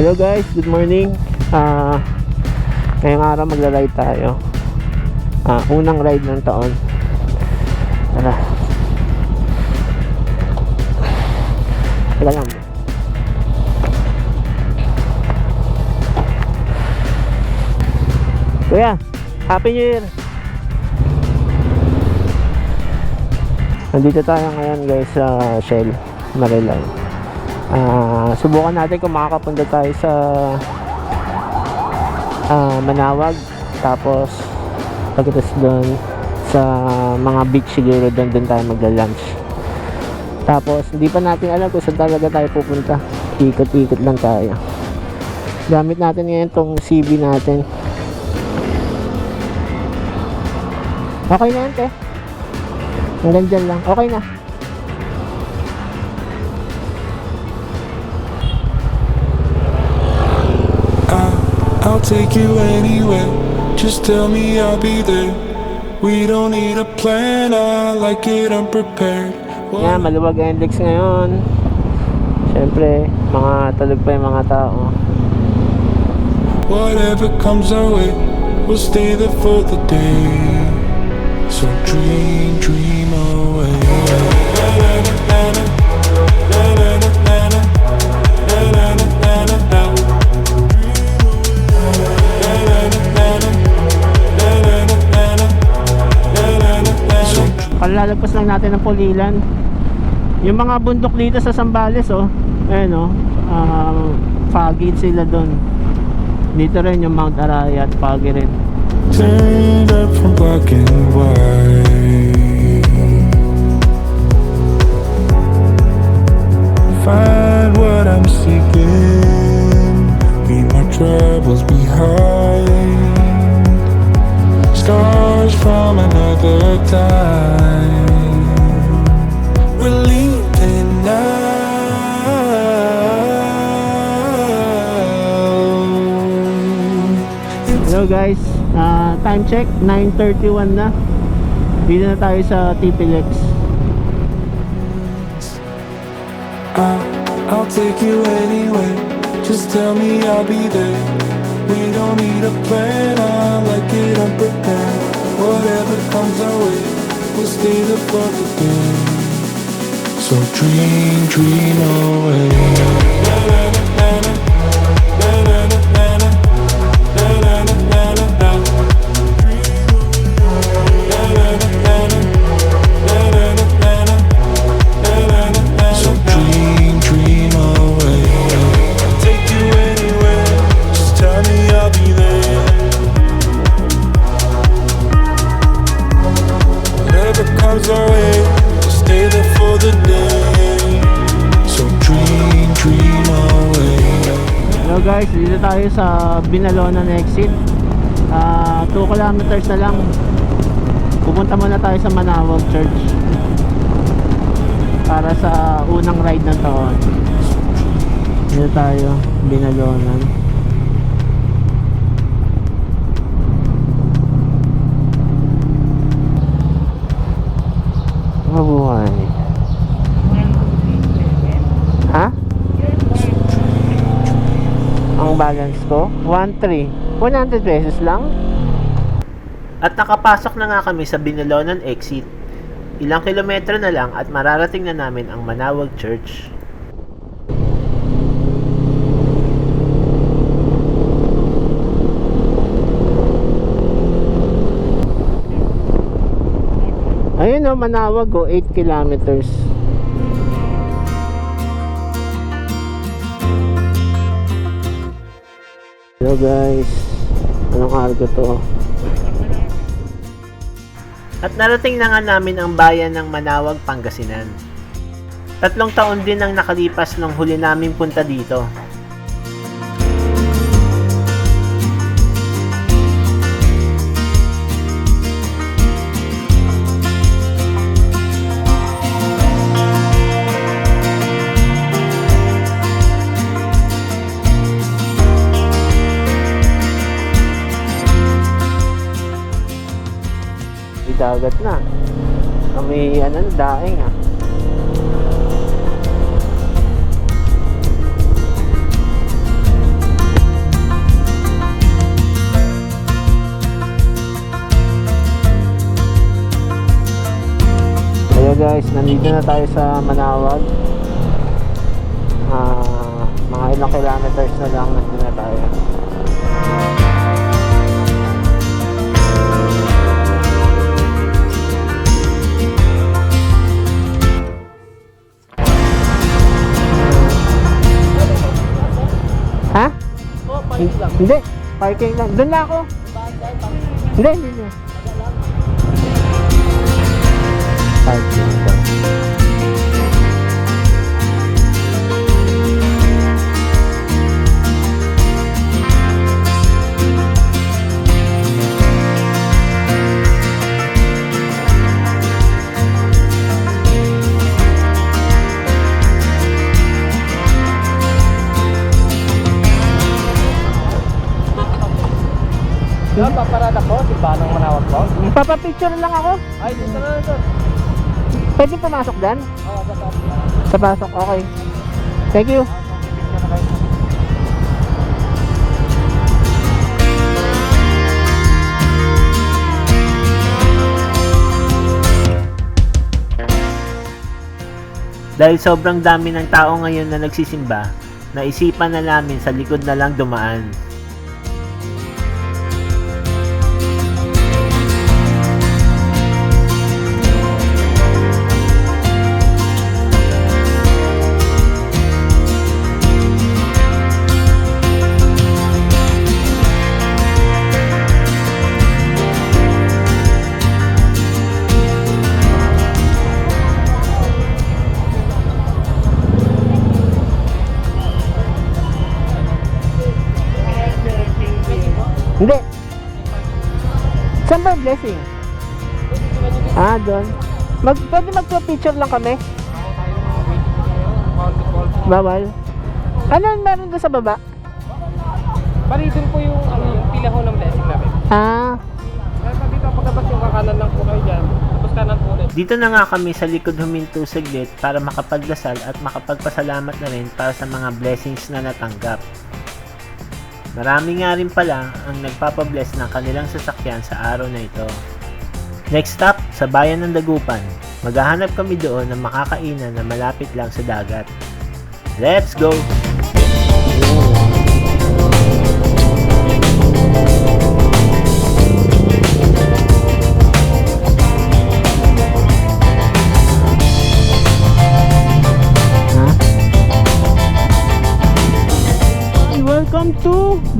Hello guys, good morning. Ah, ngayong araw magla-ride tayo. Ah, unang ride ng taon. Tara. Lang. Kuya, Happy New Year! Nandito tayo ngayon guys sa Shell, Marilao. Ah, subukan natin kung makakapunta tayo sa ah, Manawag tapos pagkatapos doon sa mga beach siguro doon doon tayo magla-lunch. Tapos hindi pa natin alam kung saan talaga tayo pupunta. Ikot-ikot lang tayo. Gamit natin ngayon tong CB natin. Okay na yan, te. Hanggang dyan lang. Okay na. I'll take you anywhere. Just tell me I'll be there. We don't need a plan. I like it unprepared. Yan, maluwag ang index ngayon. Siyempre, mga tulog pa yung mga tao. Whatever comes our way, we'll stay there for the day. So dream, dream away. Kalalagpas lang natin ng Pulilan. Yung mga bundok dito sa Sambales, oh. Ayan, oh. Um, foggy sila doon. Dito rin yung Mount Arayat, foggy rin. Find what I'm seeking. Leave my troubles behind. Scars from another time. We're leaving now. Hello guys, Ah, time check, 9.31 na. Dito na tayo sa TPLX. I- I'll take you anywhere. Just tell me I'll be there. We don't need a plan. I like it unprepared. Whatever comes our way, we'll stay there for the day. So dream, dream away. Guys, dito tayo sa Binalonan exit. Ah, 2 kilometers na lang. Pupunta muna tayo sa Manawag Church. Para sa unang ride ng taon. Dito tayo, Binalonan. Mabuhay. Ha? Ang balance ko? 1.3. 100 pesos lang? At nakapasok na nga kami sa Binalonan exit. Ilang kilometro na lang at mararating na namin ang Manawag Church. Ayun o, Manawag o, 8 kilometers. Hello guys, anong cargo to? At narating na nga namin ang bayan ng Manawag, Pangasinan. Tatlong taon din ang nakalipas nung huli namin punta dito. dagat na. Kami, ano, daing ah. guys, nandito na tayo sa Manawag uh, mga ilang kilometers na lang nandito na tayo Hindi, parking lang. Doon na ako. Hindi, hindi, po. Papapicture lang ako. Ay, dito na lang, sir. Pwede pumasok dyan? Oo, sa top. Sa pasok, okay. Thank you. Dahil sobrang dami ng tao ngayon na nagsisimba, naisipan na namin sa likod na lang dumaan. Hindi. Saan ba yung blessing? Ah, doon. Mag, pwede magpa-picture lang kami? Bawal. Ano meron doon sa baba? Bali, dun po yung, ano, yung pila ho ng blessing namin. Ah, dito, pagkabas yung kakanan lang po kayo dyan. Tapos kanan po ulit. Dito na nga kami sa likod huminto saglit para makapagdasal at makapagpasalamat na rin para sa mga blessings na natanggap. Marami nga rin pala ang nagpapabless ng kanilang sasakyan sa araw na ito. Next stop, sa bayan ng Dagupan. Maghahanap kami doon ng makakainan na malapit lang sa dagat. Let's go!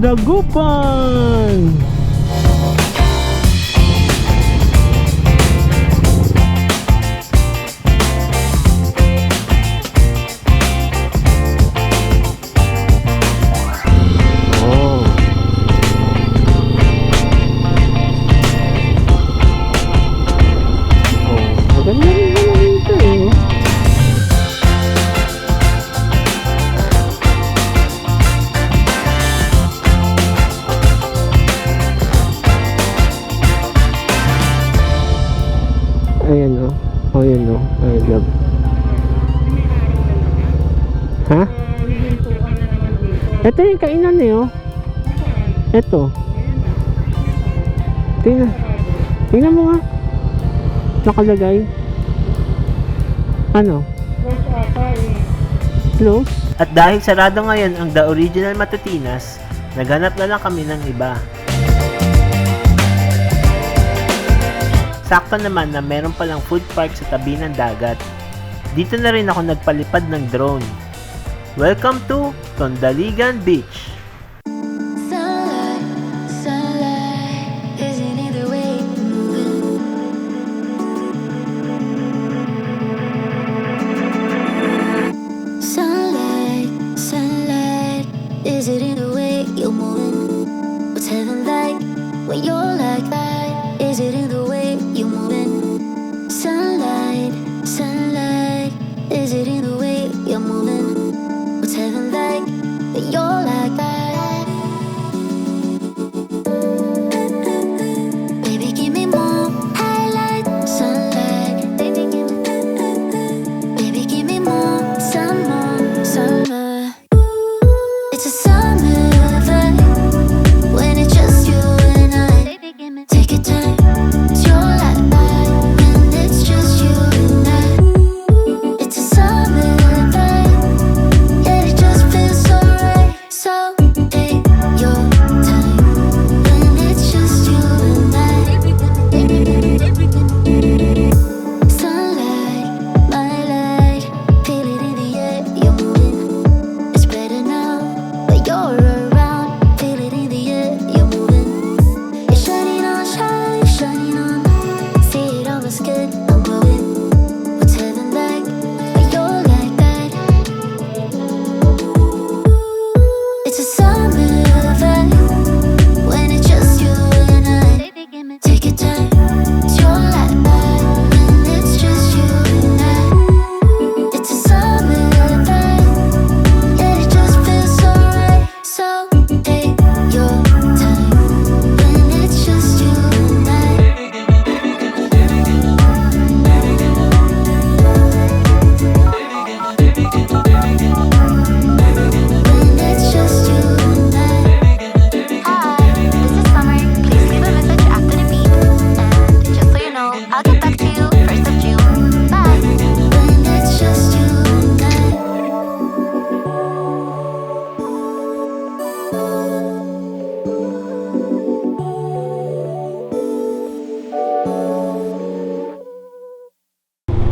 To Dagupan! Ayan o. Oh. Ayan o. I love. Ha? Ito yung kainan eh oh. Ito. Tingnan. Tingnan mo nga. Nakalagay. Ano? Close? At dahil sarado ngayon ang The Original Matutinas, naghanap na lang kami ng iba. Sakto naman na meron palang food park sa tabi ng dagat. Dito na rin ako nagpalipad ng drone. Welcome to Tondaligan Beach. Is it in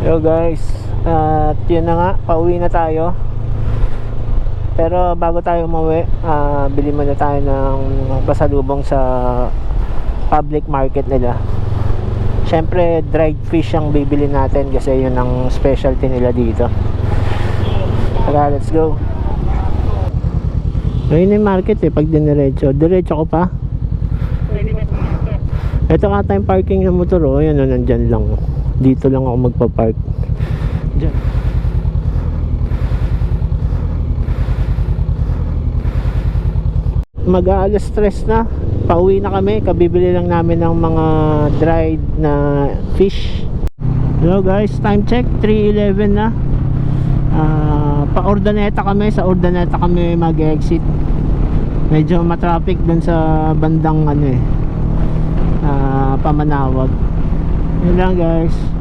Yo guys, at yun na nga, pauwi na tayo. Pero bago tayo umuwi, ah, bili muna tayo ng pasalubong sa public market nila. Siyempre, dried fish ang bibili natin kasi yun ang specialty nila dito. Tara, let's go. Na yung market eh, pag diniretso. Diretso ko pa. Ito ata yung parking ng motor oh. Yan oh, nandyan lang. Dito lang ako magpa-park. Diyan. Mag-aalas stress na. Pauwi na kami. Kabibili lang namin ng mga dried na fish. Hello guys, time check 3.11 na. Ah, pa Ordaneta kami. Sa Ordaneta kami mag-exit. Medyo matraffic dun sa bandang ano eh ah, pamanawag yun lang guys